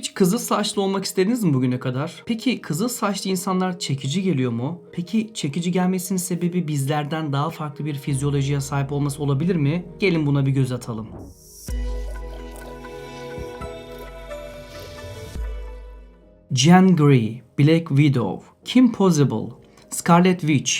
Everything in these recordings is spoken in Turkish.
Hiç kızıl saçlı olmak istediniz mi bugüne kadar? Peki kızıl saçlı insanlar çekici geliyor mu? Peki çekici gelmesinin sebebi bizlerden daha farklı bir fizyolojiye sahip olması olabilir mi? Gelin buna bir göz atalım. Jean Grey, Black Widow, Kim Possible, Scarlet Witch,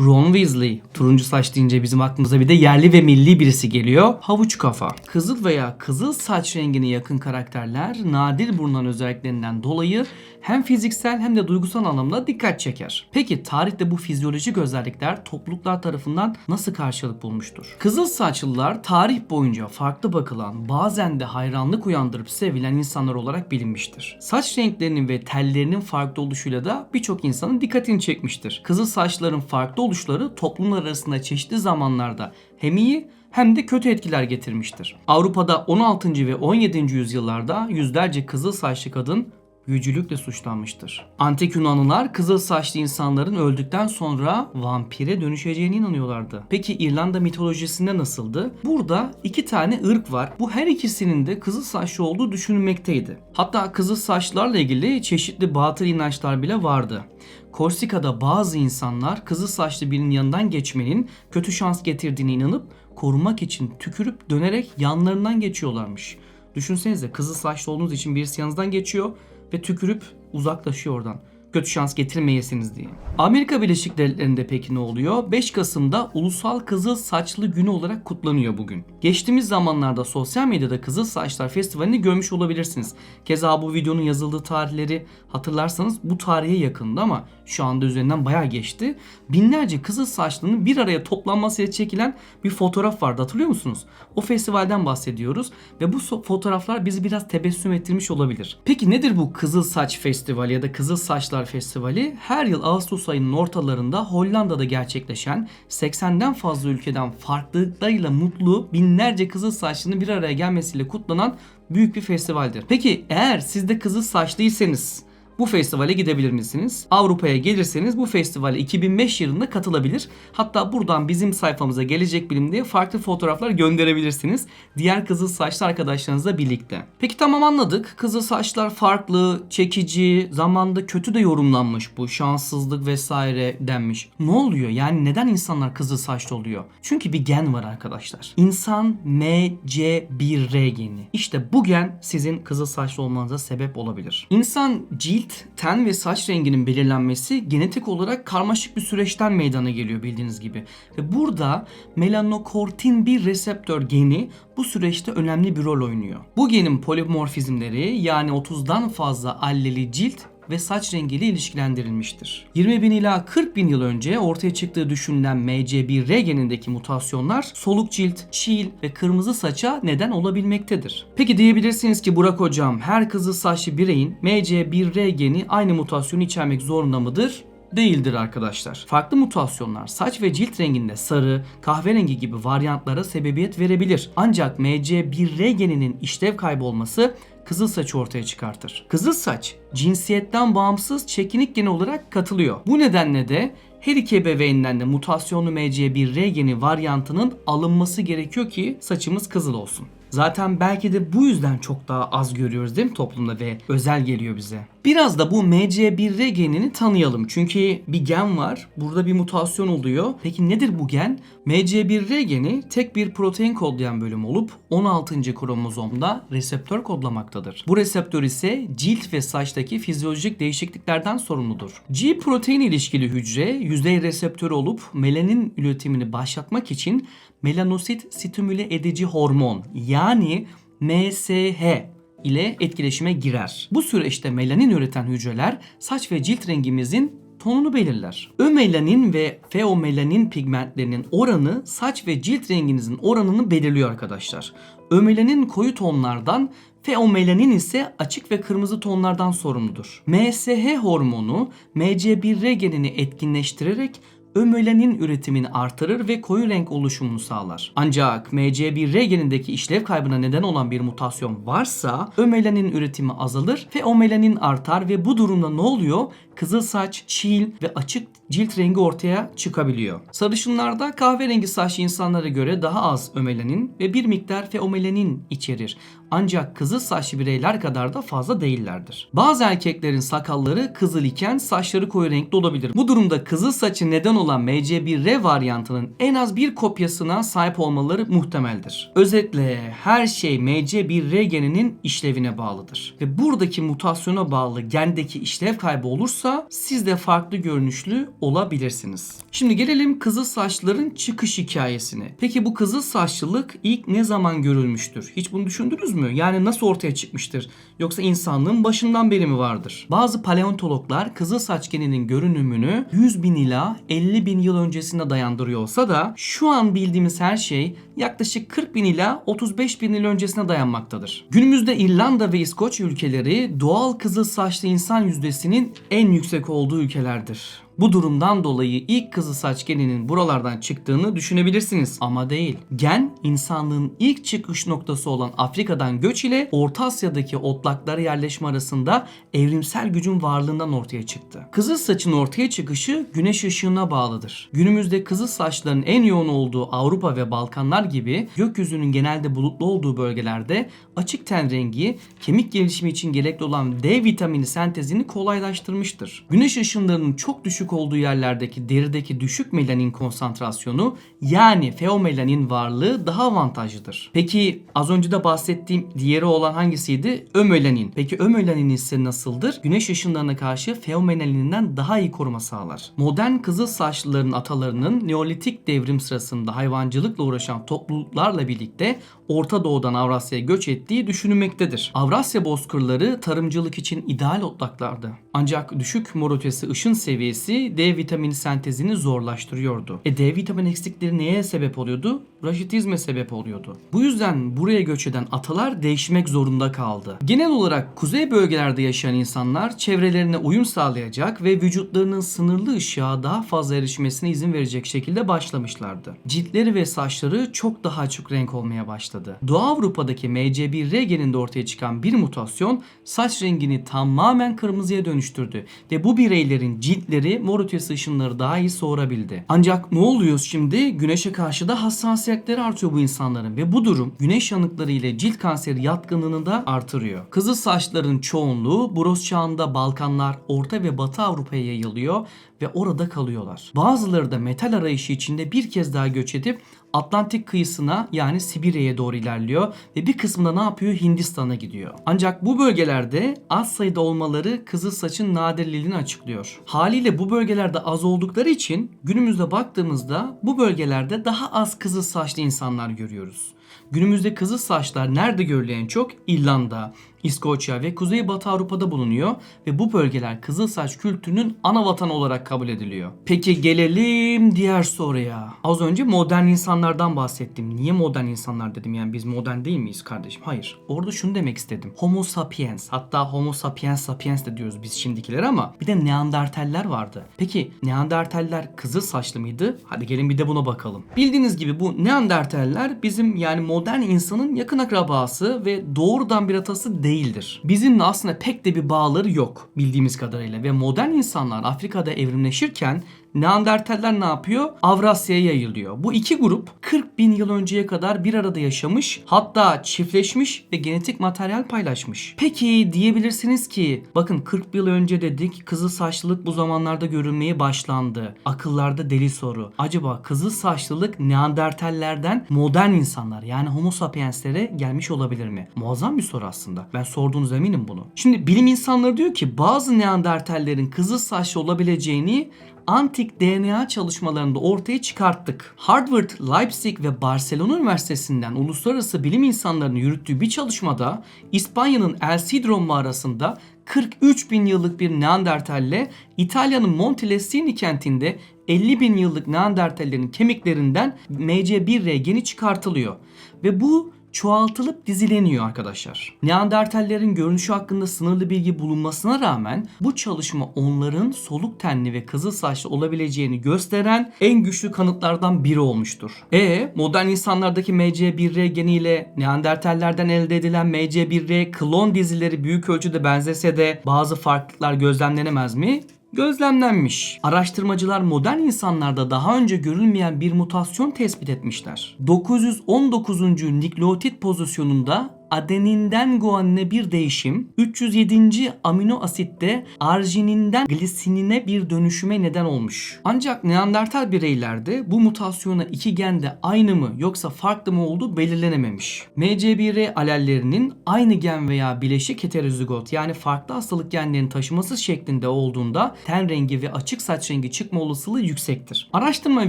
Ron Weasley. Turuncu saç deyince bizim aklımıza bir de yerli ve milli birisi geliyor. Havuç kafa. Kızıl veya kızıl saç rengine yakın karakterler nadir bulunan özelliklerinden dolayı hem fiziksel hem de duygusal anlamda dikkat çeker. Peki tarihte bu fizyolojik özellikler topluluklar tarafından nasıl karşılık bulmuştur? Kızıl saçlılar tarih boyunca farklı bakılan, bazen de hayranlık uyandırıp sevilen insanlar olarak bilinmiştir. Saç renklerinin ve tellerinin farklı oluşuyla da birçok insanın dikkatini çekmiştir. Kızıl saçların farklı oluşları toplumlar arasında çeşitli zamanlarda hem iyi hem de kötü etkiler getirmiştir. Avrupa'da 16. ve 17. yüzyıllarda yüzlerce kızıl saçlı kadın büyücülükle suçlanmıştır. Antik Yunanlılar kızıl saçlı insanların öldükten sonra vampire dönüşeceğine inanıyorlardı. Peki İrlanda mitolojisinde nasıldı? Burada iki tane ırk var. Bu her ikisinin de kızıl saçlı olduğu düşünülmekteydi. Hatta kızıl saçlarla ilgili çeşitli batıl inançlar bile vardı. Korsika'da bazı insanlar kızıl saçlı birinin yanından geçmenin kötü şans getirdiğine inanıp korumak için tükürüp dönerek yanlarından geçiyorlarmış. Düşünsenize kızıl saçlı olduğunuz için birisi yanınızdan geçiyor ve tükürüp uzaklaşıyor oradan. Kötü şans getirmeyesiniz diye. Amerika Birleşik Devletleri'nde peki ne oluyor? 5 Kasım'da Ulusal Kızıl Saçlı Günü olarak kutlanıyor bugün. Geçtiğimiz zamanlarda sosyal medyada Kızıl Saçlar Festivali'ni görmüş olabilirsiniz. Keza bu videonun yazıldığı tarihleri hatırlarsanız bu tarihe yakındı ama şu anda üzerinden bayağı geçti. Binlerce kızıl saçlının bir araya toplanmasıyla çekilen bir fotoğraf vardı hatırlıyor musunuz? O festivalden bahsediyoruz ve bu fotoğraflar bizi biraz tebessüm ettirmiş olabilir. Peki nedir bu Kızıl Saç Festivali ya da Kızıl Saçlar Festivali? Her yıl Ağustos ayının ortalarında Hollanda'da gerçekleşen 80'den fazla ülkeden farklılıklarıyla mutlu binlerce kızıl saçlının bir araya gelmesiyle kutlanan büyük bir festivaldir. Peki eğer siz de kızıl saçlıysanız bu festivale gidebilir misiniz? Avrupa'ya gelirseniz bu festivale 2005 yılında katılabilir. Hatta buradan bizim sayfamıza gelecek bilim diye farklı fotoğraflar gönderebilirsiniz. Diğer kızıl saçlı arkadaşlarınızla birlikte. Peki tamam anladık. Kızıl saçlar farklı, çekici, zamanda kötü de yorumlanmış bu. Şanssızlık vesaire denmiş. Ne oluyor? Yani neden insanlar kızıl saçlı oluyor? Çünkü bir gen var arkadaşlar. İnsan MC1R geni. İşte bu gen sizin kızıl saçlı olmanıza sebep olabilir. İnsan cilt, ten ve saç renginin belirlenmesi genetik olarak karmaşık bir süreçten meydana geliyor bildiğiniz gibi. Ve burada melanokortin bir reseptör geni bu süreçte önemli bir rol oynuyor. Bu genin polimorfizmleri yani 30'dan fazla alleli cilt ve saç rengiyle ilişkilendirilmiştir. 20 bin ila 40 bin yıl önce ortaya çıktığı düşünülen MC1R genindeki mutasyonlar soluk cilt, çiğil ve kırmızı saça neden olabilmektedir. Peki diyebilirsiniz ki Burak hocam her kızıl saçlı bireyin MC1R geni aynı mutasyonu içermek zorunda mıdır? değildir arkadaşlar. Farklı mutasyonlar saç ve cilt renginde sarı, kahverengi gibi varyantlara sebebiyet verebilir. Ancak MC1R geninin işlev kaybolması kızıl saçı ortaya çıkartır. Kızıl saç cinsiyetten bağımsız çekinik geni olarak katılıyor. Bu nedenle de her iki ebeveynden de mutasyonlu MC1R geni varyantının alınması gerekiyor ki saçımız kızıl olsun. Zaten belki de bu yüzden çok daha az görüyoruz değil mi toplumda ve özel geliyor bize. Biraz da bu MC1R genini tanıyalım. Çünkü bir gen var. Burada bir mutasyon oluyor. Peki nedir bu gen? MC1R geni tek bir protein kodlayan bölüm olup 16. kromozomda reseptör kodlamaktadır. Bu reseptör ise cilt ve saçtaki fizyolojik değişikliklerden sorumludur. G protein ilişkili hücre yüzey reseptörü olup melanin üretimini başlatmak için melanosit stimüle edici hormon yani MSH ile etkileşime girer. Bu süreçte melanin üreten hücreler saç ve cilt rengimizin tonunu belirler. Ömelanin ve feomelanin pigmentlerinin oranı saç ve cilt renginizin oranını belirliyor arkadaşlar. Ömelanin koyu tonlardan, feomelanin ise açık ve kırmızı tonlardan sorumludur. MSH hormonu MC1R genini etkinleştirerek ömelanin üretimini artırır ve koyu renk oluşumunu sağlar. Ancak MC1R genindeki işlev kaybına neden olan bir mutasyon varsa ömelanin üretimi azalır ve omelanin artar ve bu durumda ne oluyor? Kızıl saç, çiğil ve açık cilt rengi ortaya çıkabiliyor. Sarışınlarda kahverengi saçlı insanlara göre daha az ömelanin ve bir miktar feomelanin içerir. Ancak kızıl saçlı bireyler kadar da fazla değillerdir. Bazı erkeklerin sakalları kızıl iken saçları koyu renkli olabilir. Bu durumda kızıl saçı neden olan MC1R varyantının en az bir kopyasına sahip olmaları muhtemeldir. Özetle her şey MC1R geninin işlevine bağlıdır. Ve buradaki mutasyona bağlı gendeki işlev kaybı olursa siz de farklı görünüşlü olabilirsiniz. Şimdi gelelim kızıl saçların çıkış hikayesine. Peki bu kızıl saçlılık ilk ne zaman görülmüştür? Hiç bunu düşündünüz mü? Yani nasıl ortaya çıkmıştır? Yoksa insanlığın başından beri mi vardır? Bazı paleontologlar kızıl saç geninin görünümünü 100 bin ila 50 bin yıl öncesine dayandırıyor olsa da şu an bildiğimiz her şey yaklaşık 40 bin ila 35 bin yıl öncesine dayanmaktadır. Günümüzde İrlanda ve İskoçya ülkeleri doğal kızıl saçlı insan yüzdesinin en yüksek olduğu ülkelerdir. Bu durumdan dolayı ilk kızıl saç geninin buralardan çıktığını düşünebilirsiniz ama değil. Gen insanlığın ilk çıkış noktası olan Afrika'dan göç ile Orta Asya'daki otlaklara yerleşme arasında evrimsel gücün varlığından ortaya çıktı. Kızıl saçın ortaya çıkışı güneş ışığına bağlıdır. Günümüzde kızıl saçların en yoğun olduğu Avrupa ve Balkanlar gibi gökyüzünün genelde bulutlu olduğu bölgelerde açık ten rengi kemik gelişimi için gerekli olan D vitamini sentezini kolaylaştırmıştır. Güneş ışınlarının çok düşük olduğu yerlerdeki derideki düşük melanin konsantrasyonu yani feomelanin varlığı daha avantajlıdır. Peki az önce de bahsettiğim diğeri olan hangisiydi? Ömelanin. Peki ömelanin ise nasıldır? Güneş ışınlarına karşı feomelaninden daha iyi koruma sağlar. Modern kızıl saçlıların atalarının Neolitik devrim sırasında hayvancılıkla uğraşan topluluklarla birlikte Orta Doğu'dan Avrasya'ya göç ettiği düşünülmektedir. Avrasya bozkırları tarımcılık için ideal otlaklardı. Ancak düşük mor ötesi ışın seviyesi D vitamini sentezini zorlaştırıyordu. E D vitamini eksikleri neye sebep oluyordu? Raşitizme sebep oluyordu. Bu yüzden buraya göç eden atalar değişmek zorunda kaldı. Genel olarak kuzey bölgelerde yaşayan insanlar çevrelerine uyum sağlayacak ve vücutlarının sınırlı ışığa daha fazla erişmesine izin verecek şekilde başlamışlardı. Ciltleri ve saçları çok daha açık renk olmaya başladı. Doğu Avrupa'daki MC1R geninde ortaya çıkan bir mutasyon saç rengini tamamen kırmızıya dönüştürdü ve bu bireylerin ciltleri mor ötesi ışınları daha iyi soğurabildi. Ancak ne oluyor şimdi? Güneşe karşı da hassasiyetleri artıyor bu insanların ve bu durum güneş yanıkları ile cilt kanseri yatkınlığını da artırıyor. Kızıl saçların çoğunluğu Bronz çağında Balkanlar, Orta ve Batı Avrupa'ya yayılıyor ve orada kalıyorlar. Bazıları da metal arayışı içinde bir kez daha göç edip Atlantik kıyısına yani Sibirya'ya doğru ilerliyor ve bir kısmında ne yapıyor? Hindistan'a gidiyor. Ancak bu bölgelerde az sayıda olmaları kızıl saçın nadirliğini açıklıyor. Haliyle bu bölgelerde az oldukları için günümüzde baktığımızda bu bölgelerde daha az kızıl saçlı insanlar görüyoruz. Günümüzde kızıl saçlar nerede görülüyor en çok? İrlanda, İskoçya ve Kuzeybatı Avrupa'da bulunuyor ve bu bölgeler kızıl saç kültürünün ana vatanı olarak kabul ediliyor. Peki gelelim diğer soruya. Az önce modern insanlardan bahsettim. Niye modern insanlar dedim yani biz modern değil miyiz kardeşim? Hayır. Orada şunu demek istedim. Homo sapiens hatta Homo sapiens sapiens de diyoruz biz şimdikiler ama bir de Neandertaller vardı. Peki Neandertaller kızıl saçlı mıydı? Hadi gelin bir de buna bakalım. Bildiğiniz gibi bu Neandertaller bizim yani modern insanın yakın akrabası ve doğrudan bir atası değildir. Bizimle aslında pek de bir bağları yok bildiğimiz kadarıyla ve modern insanlar Afrika'da evrimleşirken Neandertaller ne yapıyor? Avrasya'ya yayılıyor. Bu iki grup 40 bin yıl önceye kadar bir arada yaşamış hatta çiftleşmiş ve genetik materyal paylaşmış. Peki diyebilirsiniz ki bakın 40 yıl önce dedik kızıl saçlılık bu zamanlarda görülmeye başlandı. Akıllarda deli soru. Acaba kızıl saçlılık Neandertallerden modern insanlar yani Homo sapienslere gelmiş olabilir mi? Muazzam bir soru aslında. Ben sorduğunuz eminim bunu. Şimdi bilim insanları diyor ki bazı Neandertallerin kızıl saçlı olabileceğini antik DNA çalışmalarında ortaya çıkarttık. Harvard, Leipzig ve Barcelona Üniversitesi'nden uluslararası bilim insanlarının yürüttüğü bir çalışmada İspanya'nın El Sidro mağarasında 43 bin yıllık bir Neandertalle İtalya'nın Montelessini kentinde 50 bin yıllık Neandertallerin kemiklerinden MC1R geni çıkartılıyor. Ve bu çoğaltılıp dizileniyor arkadaşlar. Neandertallerin görünüşü hakkında sınırlı bilgi bulunmasına rağmen bu çalışma onların soluk tenli ve kızıl saçlı olabileceğini gösteren en güçlü kanıtlardan biri olmuştur. E modern insanlardaki MC1R geniyle Neandertallerden elde edilen MC1R klon dizileri büyük ölçüde benzese de bazı farklılıklar gözlemlenemez mi? Gözlemlenmiş. Araştırmacılar modern insanlarda daha önce görülmeyen bir mutasyon tespit etmişler. 919. nükleotit pozisyonunda adeninden guanine bir değişim 307. amino asitte argininden glisinine bir dönüşüme neden olmuş. Ancak Neandertal bireylerde bu mutasyona iki gende aynı mı yoksa farklı mı olduğu belirlenememiş. MCB-R alellerinin aynı gen veya bileşik heterozigot yani farklı hastalık genlerini taşıması şeklinde olduğunda ten rengi ve açık saç rengi çıkma olasılığı yüksektir. Araştırma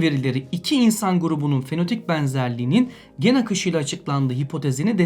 verileri iki insan grubunun fenotip benzerliğinin gen akışıyla açıklandığı hipotezini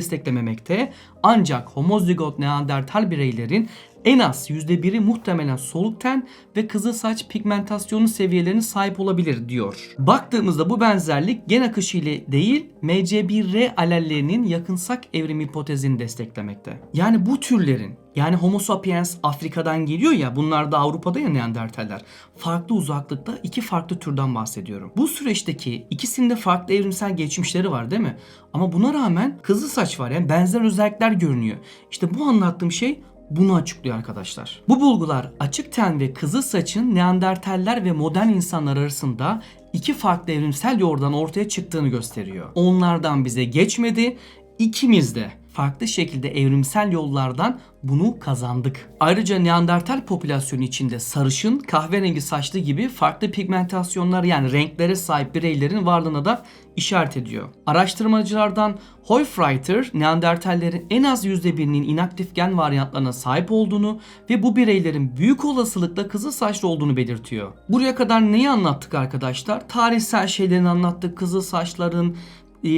desteklememekte ancak homozigot neandertal bireylerin en az %1'i muhtemelen soluk ten ve kızıl saç pigmentasyonu seviyelerine sahip olabilir diyor. Baktığımızda bu benzerlik gen akışı ile değil MCB-R alellerinin yakınsak evrim hipotezini desteklemekte. Yani bu türlerin yani Homo sapiens Afrika'dan geliyor ya bunlar da Avrupa'da ya Neandertaller. Farklı uzaklıkta iki farklı türden bahsediyorum. Bu süreçteki ikisinde farklı evrimsel geçmişleri var değil mi? Ama buna rağmen kızıl saç var yani benzer özellikler görünüyor. İşte bu anlattığım şey bunu açıklıyor arkadaşlar. Bu bulgular açık ten ve kızıl saçın Neandertaller ve modern insanlar arasında iki farklı evrimsel yoldan ortaya çıktığını gösteriyor. Onlardan bize geçmedi, ikimiz de farklı şekilde evrimsel yollardan bunu kazandık. Ayrıca Neandertal popülasyonu içinde sarışın, kahverengi saçlı gibi farklı pigmentasyonlar yani renklere sahip bireylerin varlığına da işaret ediyor. Araştırmacılardan Hoyfreiter, Neandertallerin en az %1'inin inaktif gen varyantlarına sahip olduğunu ve bu bireylerin büyük olasılıkla kızıl saçlı olduğunu belirtiyor. Buraya kadar neyi anlattık arkadaşlar? Tarihsel şeylerini anlattık. Kızıl saçların,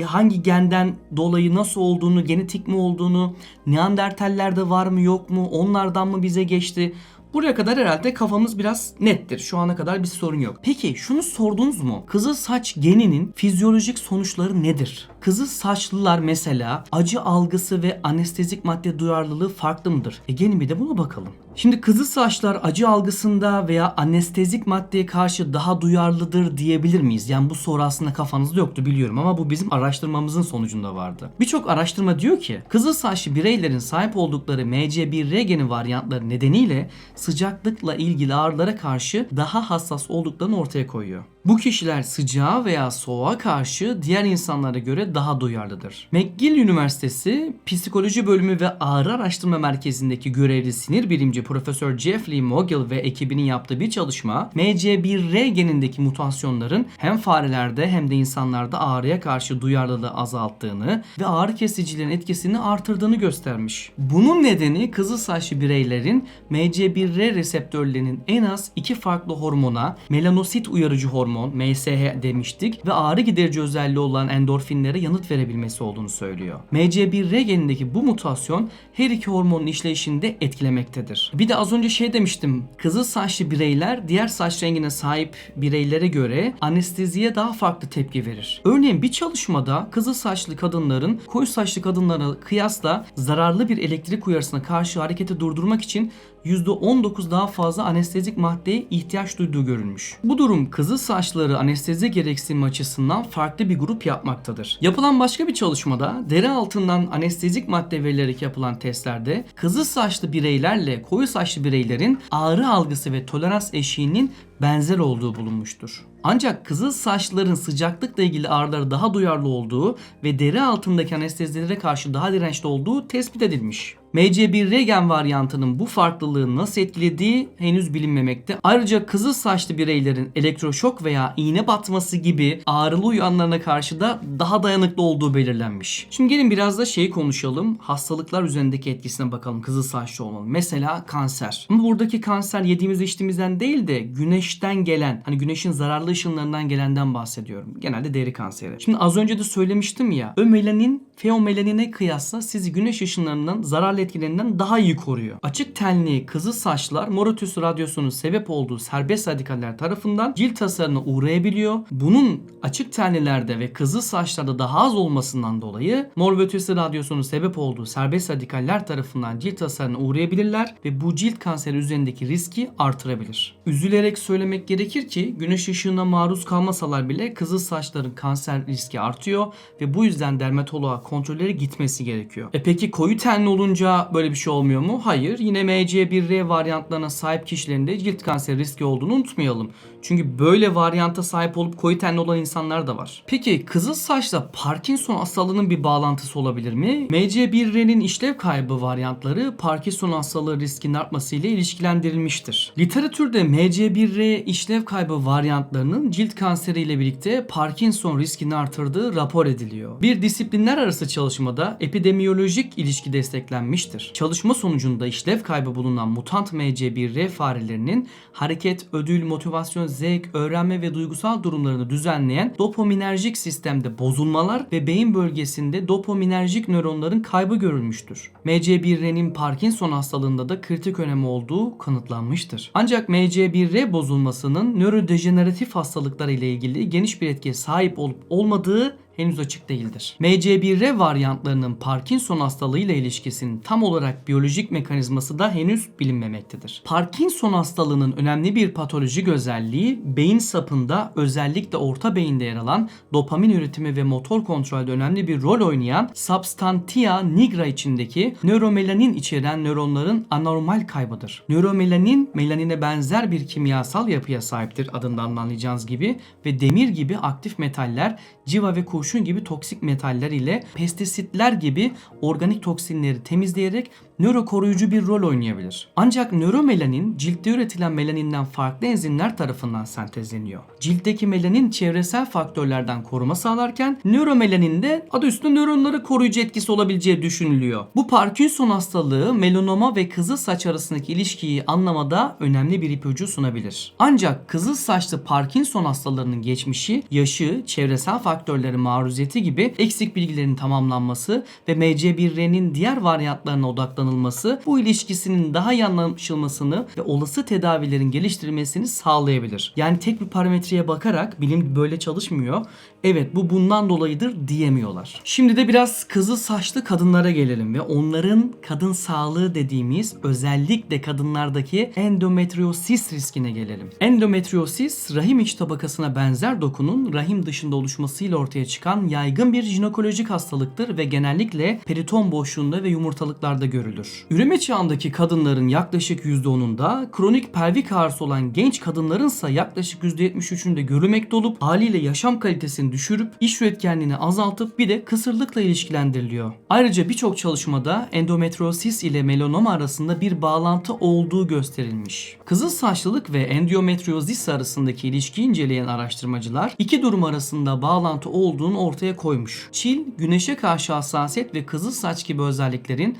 hangi genden dolayı nasıl olduğunu, genetik mi olduğunu, Neandertallerde var mı yok mu, onlardan mı bize geçti? Buraya kadar herhalde kafamız biraz nettir. Şu ana kadar bir sorun yok. Peki şunu sordunuz mu? Kızıl saç geninin fizyolojik sonuçları nedir? Kızıl saçlılar mesela acı algısı ve anestezik madde duyarlılığı farklı mıdır? E gelin bir de buna bakalım. Şimdi kızıl saçlar acı algısında veya anestezik maddeye karşı daha duyarlıdır diyebilir miyiz? Yani bu soru aslında kafanızda yoktu biliyorum ama bu bizim araştırmamızın sonucunda vardı. Birçok araştırma diyor ki kızıl saçlı bireylerin sahip oldukları MC1R geni varyantları nedeniyle sıcaklıkla ilgili ağrılara karşı daha hassas olduklarını ortaya koyuyor. Bu kişiler sıcağa veya soğuğa karşı diğer insanlara göre daha duyarlıdır. McGill Üniversitesi Psikoloji Bölümü ve Ağrı Araştırma Merkezi'ndeki görevli sinir bilimci Profesör Jeffrey Mogil ve ekibinin yaptığı bir çalışma MC1R genindeki mutasyonların hem farelerde hem de insanlarda ağrıya karşı duyarlılığı azalttığını ve ağrı kesicilerin etkisini artırdığını göstermiş. Bunun nedeni kızıl saçlı bireylerin MC1R reseptörlerinin en az iki farklı hormona melanosit uyarıcı hormon hormon, MSH demiştik ve ağrı giderici özelliği olan endorfinlere yanıt verebilmesi olduğunu söylüyor. MC1R genindeki bu mutasyon her iki hormonun işleyişini de etkilemektedir. Bir de az önce şey demiştim. Kızıl saçlı bireyler diğer saç rengine sahip bireylere göre anesteziye daha farklı tepki verir. Örneğin bir çalışmada kızıl saçlı kadınların koyu saçlı kadınlara kıyasla zararlı bir elektrik uyarısına karşı hareketi durdurmak için %19 daha fazla anestezik maddeye ihtiyaç duyduğu görülmüş. Bu durum kızıl saçları anestezi gereksinimi açısından farklı bir grup yapmaktadır. Yapılan başka bir çalışmada deri altından anestezik madde verilerek yapılan testlerde kızıl saçlı bireylerle koyu saçlı bireylerin ağrı algısı ve tolerans eşiğinin benzer olduğu bulunmuştur. Ancak kızıl saçların sıcaklıkla ilgili ağrılara daha duyarlı olduğu ve deri altındaki anestezilere karşı daha dirençli olduğu tespit edilmiş. MC1R gen varyantının bu farklılığı nasıl etkilediği henüz bilinmemekte. Ayrıca kızıl saçlı bireylerin elektroşok veya iğne batması gibi ağrılı uyanlarına karşı da daha dayanıklı olduğu belirlenmiş. Şimdi gelin biraz da şeyi konuşalım. Hastalıklar üzerindeki etkisine bakalım kızıl saçlı olmanın. Mesela kanser. Ama buradaki kanser yediğimiz içtiğimizden değil de güneşten gelen hani güneşin zararlı ışınlarından gelenden bahsediyorum. Genelde deri kanseri. Şimdi az önce de söylemiştim ya. Ömelanin feomelanine kıyasla sizi güneş ışınlarından zararlı etkilerinden daha iyi koruyor. Açık tenli kızıl saçlar morotüs radyosunun sebep olduğu serbest radikaller tarafından cilt hasarına uğrayabiliyor. Bunun açık tenlilerde ve kızıl saçlarda daha az olmasından dolayı mor ötesi radyosunun sebep olduğu serbest radikaller tarafından cilt hasarına uğrayabilirler ve bu cilt kanseri üzerindeki riski artırabilir. Üzülerek söylemek gerekir ki güneş ışığına maruz kalmasalar bile kızıl saçların kanser riski artıyor ve bu yüzden dermatoloğa kontrolleri gitmesi gerekiyor. E peki koyu tenli olunca böyle bir şey olmuyor mu? Hayır. Yine MC1R varyantlarına sahip kişilerin de cilt kanseri riski olduğunu unutmayalım. Çünkü böyle varyanta sahip olup koyu tenli olan insanlar da var. Peki kızıl saçla Parkinson hastalığının bir bağlantısı olabilir mi? MC1R'nin işlev kaybı varyantları Parkinson hastalığı riskinin artmasıyla ilişkilendirilmiştir. Literatürde MC1R işlev kaybı varyantlarının cilt kanseriyle birlikte Parkinson riskini artırdığı rapor ediliyor. Bir disiplinler arası çalışmada epidemiyolojik ilişki desteklenmiştir. Çalışma sonucunda işlev kaybı bulunan mutant MC1R farelerinin hareket, ödül, motivasyon, zevk, öğrenme ve duygusal durumlarını düzenleyen dopaminerjik sistemde bozulmalar ve beyin bölgesinde dopaminerjik nöronların kaybı görülmüştür. MC1R'nin Parkinson hastalığında da kritik önemi olduğu kanıtlanmıştır. Ancak MC1R bozulmasının nörodejeneratif hastalıklar ile ilgili geniş bir etkiye sahip olup olmadığı henüz açık değildir. MC1R varyantlarının Parkinson hastalığı ile ilişkisinin tam olarak biyolojik mekanizması da henüz bilinmemektedir. Parkinson hastalığının önemli bir patolojik özelliği beyin sapında özellikle orta beyinde yer alan dopamin üretimi ve motor kontrolde önemli bir rol oynayan substantia nigra içindeki nöromelanin içeren nöronların anormal kaybıdır. Nöromelanin melanine benzer bir kimyasal yapıya sahiptir adından anlayacağınız gibi ve demir gibi aktif metaller, civa ve kurşun gibi toksik metaller ile pestisitler gibi organik toksinleri temizleyerek nöro koruyucu bir rol oynayabilir. Ancak nöromelanin ciltte üretilen melaninden farklı enzimler tarafından sentezleniyor. Ciltteki melanin çevresel faktörlerden koruma sağlarken nöromelanin de adı üstünde nöronları koruyucu etkisi olabileceği düşünülüyor. Bu Parkinson hastalığı melanoma ve kızıl saç arasındaki ilişkiyi anlamada önemli bir ipucu sunabilir. Ancak kızıl saçlı Parkinson hastalarının geçmişi, yaşı, çevresel faktörleri maruziyeti gibi eksik bilgilerin tamamlanması ve MC1R'nin diğer varyantlarına odaklanılması bu ilişkisinin daha iyi anlaşılmasını ve olası tedavilerin geliştirilmesini sağlayabilir. Yani tek bir parametreye bakarak bilim böyle çalışmıyor. Evet bu bundan dolayıdır diyemiyorlar. Şimdi de biraz kızıl saçlı kadınlara gelelim ve onların kadın sağlığı dediğimiz özellikle kadınlardaki endometriosis riskine gelelim. Endometriosis rahim iç tabakasına benzer dokunun rahim dışında oluşmasıyla ortaya çıkan yaygın bir jinekolojik hastalıktır ve genellikle periton boşluğunda ve yumurtalıklarda görülür. Üreme çağındaki kadınların yaklaşık %10'unda kronik pelvik ağrısı olan genç kadınlarınsa yaklaşık %73'ünde görülmekte olup haliyle yaşam kalitesini düşürüp iş üretkenliğini azaltıp bir de kısırlıkla ilişkilendiriliyor. Ayrıca birçok çalışmada endometriosis ile melanoma arasında bir bağlantı olduğu gösterilmiş. Kızıl saçlılık ve endometriosis arasındaki ilişkiyi inceleyen araştırmacılar iki durum arasında bağlantı olduğunu ortaya koymuş. Çil, güneşe karşı hassasiyet ve kızıl saç gibi özelliklerin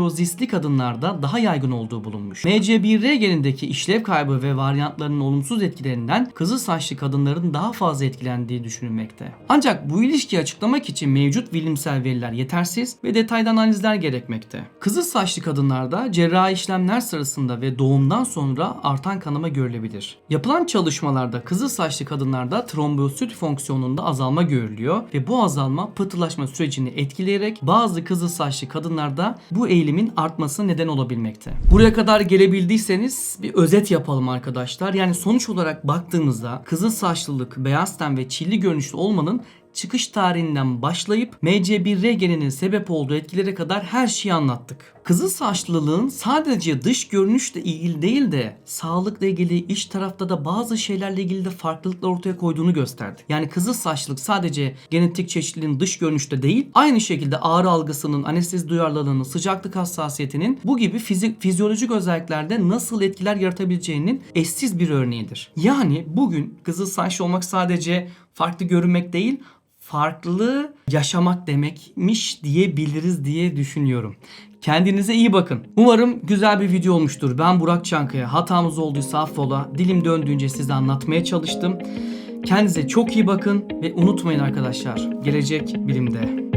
endometriozisli kadınlarda daha yaygın olduğu bulunmuş. MC1R genindeki işlev kaybı ve varyantlarının olumsuz etkilerinden kızıl saçlı kadınların daha fazla etkilendiği düşünülmekte. Ancak bu ilişkiyi açıklamak için mevcut bilimsel veriler yetersiz ve detaylı analizler gerekmekte. Kızıl saçlı kadınlarda cerrahi işlemler sırasında ve doğumdan sonra artan kanama görülebilir. Yapılan çalışmalarda kızıl saçlı kadınlarda trombosit fonksiyonunda azalma görülüyor ve bu azalma pıhtılaşma sürecini etkileyerek bazı kızıl saçlı kadınlarda bu eğilimin artmasına neden olabilmekte. Buraya kadar gelebildiyseniz bir özet yapalım arkadaşlar. Yani sonuç olarak baktığımızda kızıl saçlılık, beyaz ten ve çilli görünüşlü olmanın çıkış tarihinden başlayıp MC1R geninin sebep olduğu etkilere kadar her şeyi anlattık. Kızıl saçlılığın sadece dış görünüşle ilgili değil de sağlıkla ilgili iç tarafta da bazı şeylerle ilgili de farklılıklar ortaya koyduğunu gösterdi. Yani kızıl saçlılık sadece genetik çeşitliliğin dış görünüşte değil, aynı şekilde ağrı algısının, anestezi duyarlılığının, sıcaklık hassasiyetinin bu gibi fizik, fizyolojik özelliklerde nasıl etkiler yaratabileceğinin eşsiz bir örneğidir. Yani bugün kızıl saçlı olmak sadece farklı görünmek değil, farklı yaşamak demekmiş diyebiliriz diye düşünüyorum. Kendinize iyi bakın. Umarım güzel bir video olmuştur. Ben Burak Çankaya. Hatamız olduysa affola. Dilim döndüğünce size anlatmaya çalıştım. Kendinize çok iyi bakın ve unutmayın arkadaşlar. Gelecek bilimde.